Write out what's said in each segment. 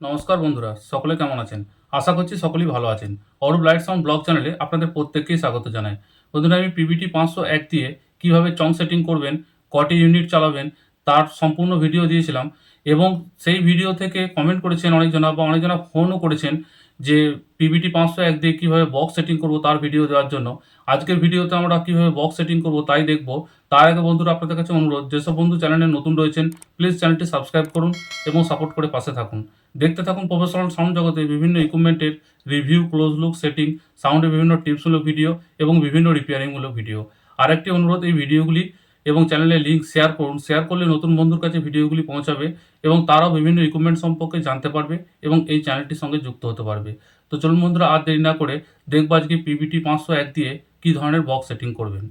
নমস্কার বন্ধুরা, সকলে কেমন আছেন? আশা করছি সকলেই ভালো আছেন। অরূপ লাইট সাউন্ড ব্লগ চ্যানেলে আপনাদের প্রত্যেককেই স্বাগত জানাই। বন্ধুরা, আমি পিবিটি পাঁচশো এক দিয়ে কীভাবে চং সেটিং করবেন, কটি ইউনিট চালাবেন, তার সম্পূর্ণ ভিডিও দিয়েছিলাম এবং সেই ভিডিও থেকে কমেন্ট করেছেন অনেকজনা বা অনেকজনা ফোনও করেছেন যে পিবিটি পাঁচশো এক দিয়ে কীভাবে বক্স সেটিং করব তার ভিডিও দেওয়ার জন্য। আজকের ভিডিওতে আমরা কীভাবে বক্স সেটিং করব তাই দেখব। তার আগে বন্ধুরা, আপনাদের কাছে অনুরোধ, যেসব বন্ধু চ্যানেলে নতুন রয়েছেন প্লিজ চ্যানেলটি সাবস্ক্রাইব করুন এবং সাপোর্ট করে পাশে থাকুন। দেখতে থাকুন প্রফেশনাল সাউন্ড জগতে বিভিন্ন ইকুইপমেন্টের রিভিউ ক্লোজ লুক সেটিং সাউন্ডের বিভিন্ন টিপসমূলক ভিডিও এবং বিভিন্ন রিপেয়ারিংমূলক ভিডিও আরেকটি অনুরোধ, এই ভিডিওগুলি এবং চ্যানেলের লিঙ্ক শেয়ার করুন। শেয়ার করলে নতুন বন্ধুর কাছে ভিডিওগুলি পৌঁছাবে এবং তারাও বিভিন্ন ইকুইপমেন্ট সম্পর্কে জানতে পারবে এবং এই চ্যানেলটির সঙ্গে যুক্ত হতে পারবে। তো চলুন বন্ধুরা, আর দেরি না করে দেখব আজকে পিবিটি পাঁচশো এক দিয়ে কী ধরনের বক্স সেটিং করবেন।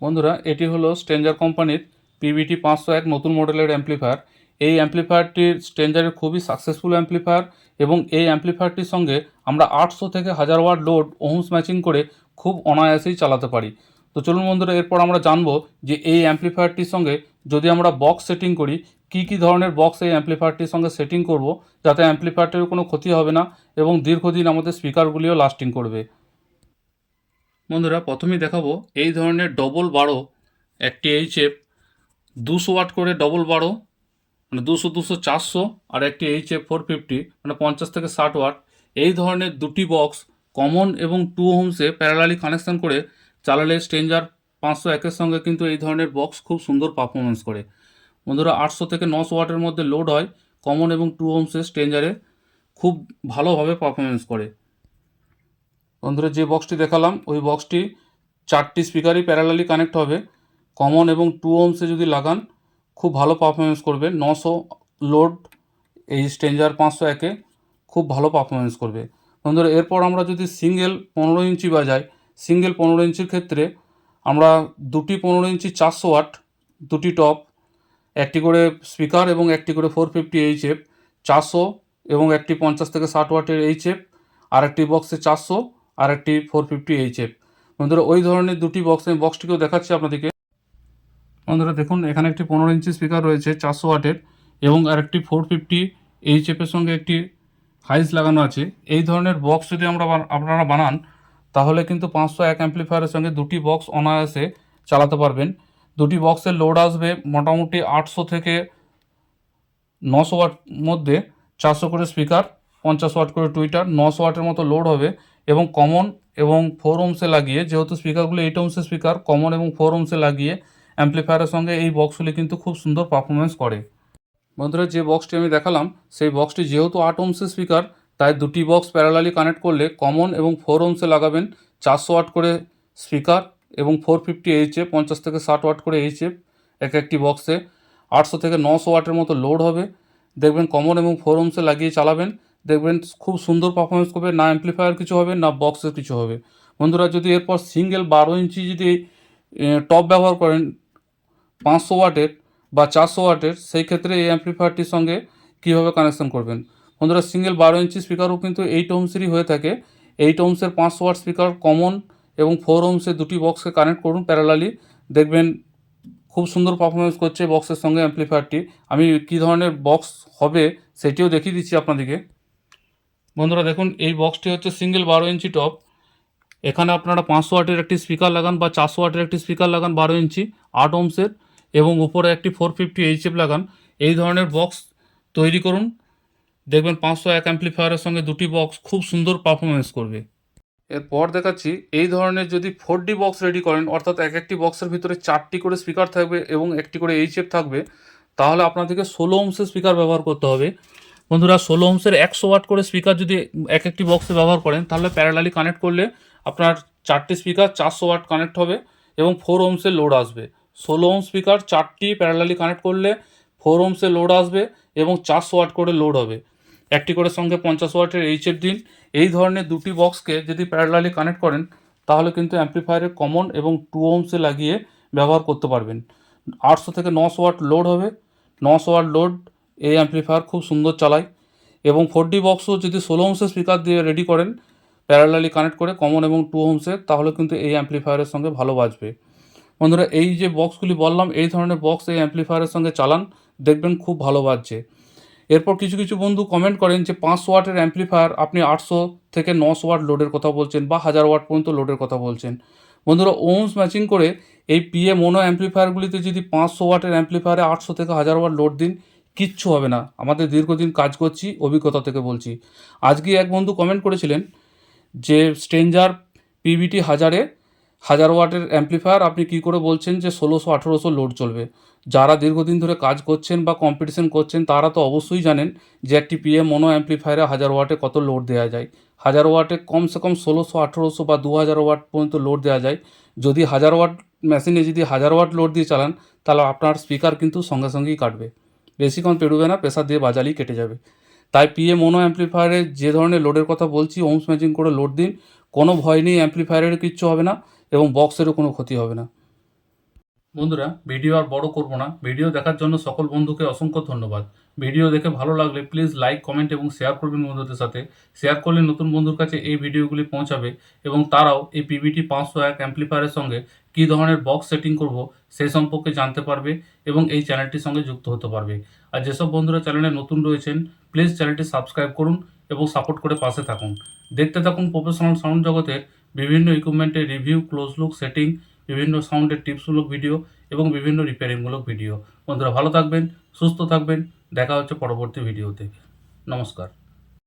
বন্ধুরা, এটি হলো স্ট্রেঞ্জার কোম্পানির পিবিটি পাঁচশো এক নতুন মডেলের অ্যাম্প্লিফায়ার এই অ্যাম্প্লিফায়ারটির স্ট্রেঞ্জারের খুবই সাকসেসফুল অ্যাম্প্লিফায়ার এবং এই অ্যাম্প্লিফায়ারটির সঙ্গে আমরা আটশো থেকে হাজার ওয়াট লোড ওহমস ম্যাচিং করে খুব অনায়াসেই চালাতে পারি। তো চলুন বন্ধুরা, এরপর আমরা জানব যে এই অ্যাম্প্লিফায়ারটির সঙ্গে যদি আমরা বক্স সেটিং করি, কী কী ধরনের বক্স এই অ্যাম্প্লিফায়ারটির সঙ্গে সেটিং করব যাতে অ্যাম্প্লিফায়ারটির কোনো ক্ষতি হবে না এবং দীর্ঘদিন আমাদের স্পিকারগুলিও লাস্টিং করবে। বন্ধুরা, প্রথমেই দেখাবো এই ধরনের ডবল বারো একটি এইচএফ দুশো ওয়াট করে ডবল বারো মানে দুশো দুশো, চারশো আর একটি এইচ এফ ফোর ফিফটি মানে পঞ্চাশ থেকে ষাট ওয়াট, এই ধরনের দুটি বক্স কমন এবং টু হোমসে প্যারালালি কানেকশন করে চালালে স্ট্রেঞ্জার পাঁচশো একের সঙ্গে কিন্তু এই ধরনের বক্স খুব সুন্দর পারফরমেন্স করে। বন্ধুরা, আটশো থেকে নশো ওয়াটের মধ্যে লোড হয় কমন এবং টু হোমসে স্ট্রেঞ্জারে খুব ভালোভাবে পারফরমেন্স করে। বন্ধুরা, যে বক্সটি দেখালাম, ওই বক্সটি চারটি স্পিকারই প্যারালালি কানেক্ট হবে। কমন এবং টু ওমসে যদি লাগান খুব ভালো পারফরমেন্স করবে। নশো লোড এই স্ট্রেঞ্জার পাঁচশো একে খুব ভালো পারফরমেন্স করবে। বন্ধুরা, এরপর আমরা যদি সিঙ্গেল পনেরো ইঞ্চি বাজাই সিঙ্গেল পনেরো ইঞ্চির ক্ষেত্রে আমরা দুটি পনেরো ইঞ্চি চারশো ওয়াট, দুটি টপ, একটি করে স্পিকার এবং একটি করে ফোর ফিফটি এইচএফ চারশো এবং একটি পঞ্চাশ থেকে ষাট ওয়াটের এইচএফ আর একটি বক্সে চারশো আর একটি ফোর ফিফটি এইচএফ বন্ধুরা, ওই ধরনের দুটি বক্স আমি বক্সটিকেও দেখাচ্ছি আপনাদেরকে। বন্ধুরা দেখুন, এখানে একটি পনেরো ইঞ্চি স্পিকার রয়েছে, চারশো ওয়াটের, এবং আরেকটি ফোর ফিফটি এইচএফের সঙ্গে একটি হাইস লাগানো আছে। এই ধরনের বক্স যদি আমরা আপনারা বানান, তাহলে কিন্তু পাঁচশো এক অ্যাম্প্লিফায়ারের সঙ্গে দুটি বক্স অনায়াসে চালাতে পারবেন। দুটি বক্সের লোড আসবে মোটামুটি আটশো থেকে নশো ওয়াট মধ্যে, চারশো করে স্পিকার পঞ্চাশ ওয়াট করে টুইটার নশো ওয়াটের মতো লোড হবে। এবং কমন এবং ফোর ওমসে লাগিয়ে, যেহেতু স্পিকারগুলো এইট ওমসের স্পিকার কমন এবং ফোর ওমসে লাগিয়ে অ্যাম্প্লিফায়ারের সঙ্গে এই বক্সগুলি কিন্তু খুব সুন্দর পারফরমেন্স করে। বন্ধুরা, যে বক্সটি আমি দেখালাম, সেই বক্সটি যেহেতু আট ওমসের স্পিকার তাই দুটি বক্স প্যারালালি কানেক্ট করলে কমন এবং ফোর ওমসে লাগাবেন। চারশো ওয়াট করে স্পিকার এবং ফোর ফিফটি এইচএফ পঞ্চাশ থেকে ষাট ওয়াট করে এইচএফ এক একটি বক্সে। আটশো থেকে নশো ওয়াটের মতো লোড হবে। দেখবেন কমন এবং ফোর ওমসে লাগিয়ে চালাবেন। দেখবেন খুব সুন্দর পারফরমেন্স করবে। না অ্যাম্প্লিফায়ার কিছু হবে, না বক্সের কিছু হবে। বন্ধুরা, যদি এরপর সিঙ্গেল বারো ইঞ্চি যদি টপ ব্যবহার করেন পাঁচশো ওয়াটের বা চারশো ওয়াটের, সেই ক্ষেত্রে এই অ্যাম্প্লিফায়ারটির সঙ্গে কীভাবে কানেকশন করবেন? বন্ধুরা সিঙ্গেল বারো ইঞ্চি স্পিকারও কিন্তু এইট ওমসেরই হয়ে থাকে। এইট ওমসের পাঁচশো ওয়াট স্পিকার কমন এবং ফোর ওমসের দুটি বক্সকে কানেক্ট করুন প্যারালালি দেখবেন খুব সুন্দর পারফরমেন্স করছে বক্সের সঙ্গে অ্যাম্প্লিফায়ারটি আমি কী ধরনের বক্স হবে সেটিও দেখিয়ে দিচ্ছি আপনাদেরকে। বন্ধুরা, দেখুন, এই বক্সটি হচ্ছে সিঙ্গেল বারো ইঞ্চি টপ এখানে আপনারা পাঁচশো ওয়াটের একটি স্পিকার লাগান বা চারশো ওয়াটের একটি স্পিকার লাগান বারো ইঞ্চি আট ওমসের এবং উপরে একটি ফোর ফিফটি এইচএফ লাগান। এই ধরনের বক্স তৈরি করুন। দেখবেন পাঁচশো এক অ্যাম্প্লিফায়ারের সঙ্গে দুটি বক্স খুব সুন্দর পারফরমেন্স করবে। এরপর দেখাচ্ছি, এই ধরনের যদি ফোর ডি বক্স রেডি করেন, অর্থাৎ এক একটি বক্সের ভিতরে চারটি করে স্পিকার থাকবে এবং একটি করে এইচএফ থাকবে, তাহলে আপনাদেরকে ষোলো ওমসের স্পিকার ব্যবহার করতে হবে। বন্ধুরা, ষোলো ওমসের একশো ওয়াট করে স্পিকার যদি এক একটি বক্সে ব্যবহার করেন, তাহলে প্যারালালি কানেক্ট করলে আপনার চারটি স্পিকার চারশো ওয়াট কানেক্ট হবে এবং ফোর ওমসের লোড আসবে। ষোলো ওম স্পিকার চারটি প্যারালালি কানেক্ট করলে ফোর ওমসের লোড আসবে এবং চারশো ওয়াট করে লোড হবে। একটি করে সঙ্গে পঞ্চাশ ওয়াটের এইচএফ দিন। এই ধরনের দুটি বক্সকে যদি প্যারালালি কানেক্ট করেন, তাহলে কিন্তু অ্যাম্প্লিফায়ারের কমন এবং টু ওমসে লাগিয়ে ব্যবহার করতে পারবেন। আটশো থেকে নশো ওয়াট লোড হবে। নশো ওয়াট লোড এই অ্যাম্প্লিফায়ার খুব সুন্দর চালায় এবং ফোর ডি বক্সও যদি ষোলো ওমসের স্পিকার দিয়ে রেডি করেন প্যারালালি কানেক্ট করে কমন এবং টু হোমসের তাহলে কিন্তু এই অ্যাম্প্লিফায়ারের সঙ্গে ভালো বাজবে। বন্ধুরা, এই যে বক্সগুলি বললাম, এই ধরনের বক্স এই অ্যাম্প্লিফায়ারের সঙ্গে চালান, দেখবেন খুব ভালো বাজছে। এরপর কিছু কিছু বন্ধু কমেন্ট করেন যে পাঁচশো ওয়াটের অ্যাম্পলিফায়ার আপনি আটশো থেকে নশো ওয়াট লোডের কথা বলছেন বা হাজার ওয়াট পর্যন্ত লোডের কথা বলছেন। বন্ধুরা ওমস ম্যাচিং করে এই পিএ মোনো অ্যাম্পলিফায়ারগুলিতে যদি পাঁচশো ওয়াটের অ্যাম্পলিফায়ারে আটশো থেকে হাজার ওয়াট লোড দিন, কিচ্ছু হবে না। আমাদের দীর্ঘদিন কাজ করছি, অভিজ্ঞতা থেকে বলছি। আজকে এক বন্ধু কমেন্ট করেছিলেন যে স্ট্রেঞ্জার পিবিটি হাজারে হাজার ওয়াটের অ্যাম্পলিফায়ার আপনি কী করে বলছেন যে ষোলোশো আঠেরোশো লোড চলবে? যারা দীর্ঘদিন ধরে কাজ করছেন বা কম্পিটিশন করছেন, তারা তো অবশ্যই জানেন যে একটি পিএম মনো অ্যাম্পলিফায়ারে হাজার ওয়াটে কত লোড দেওয়া যায়। হাজার ওয়াটে কমসে কম ষোলোশো আঠেরোশো বা দু হাজার ওয়াট পর্যন্ত লোড দেওয়া যায়। যদি হাজার ওয়াট মেশিনে যদি হাজার ওয়াট লোড দিয়ে চালান, তাহলে আপনার স্পিকার কিন্তু সঙ্গে সঙ্গেই কাটবে। বেশিক্ষণ পেরোবে না, প্রেসার দিয়ে বাজালেই কেটে যাবে। তাই পিএ মোনো অ্যাম্পলিফায়ারে যে ধরনের লোডের কথা বলছি ওমস ম্যাচিং করে লোড দিন। কোনো ভয় নেই অ্যাম্পলিফায়ারের কিচ্ছু হবে না। এবং বক্সেরও কোনো ক্ষতি হবে না। বন্ধুরা ভিডিও আর বড় করব না। ভিডিও দেখার জন্য সকল বন্ধুকে অসংখ্য ধন্যবাদ। ভিডিও দেখে ভালো লাগলে প্লিজ লাইক কমেন্ট এবং শেয়ার করবেন বন্ধুদের সাথে। শেয়ার করলে নতুন বন্ধুর কাছে এই ভিডিওগুলি পৌঁছাবে এবং তারাও এই পিবিটি পাঁচশো এক অ্যাম্পলিফায়ারের সঙ্গে কী ধরনের বক্স সেটিং করব সেই সম্পর্কে জানতে পারবে এবং এই চ্যানেলটির সঙ্গে যুক্ত হতে পারবে। আর যেসব বন্ধুরা চ্যানেলে নতুন রয়েছেন প্লিজ চ্যানেলটি সাবস্ক্রাইব করুন এবং সাপোর্ট করে পাশে থাকুন। দেখতে থাকুন প্রফেশনাল সাউন্ড জগতের বিভিন্ন ইকুইপমেন্টের রিভিউ ক্লোজ লুক সেটিং বিভিন্ন সাউন্ডের টিপসমূলক ভিডিও এবং বিভিন্ন রিপেয়ারিংমূলক ভিডিও বন্ধুরা ভালো থাকবেন, সুস্থ থাকবেন। দেখা হচ্ছে পরবর্তী ভিডিওতে নমস্কার।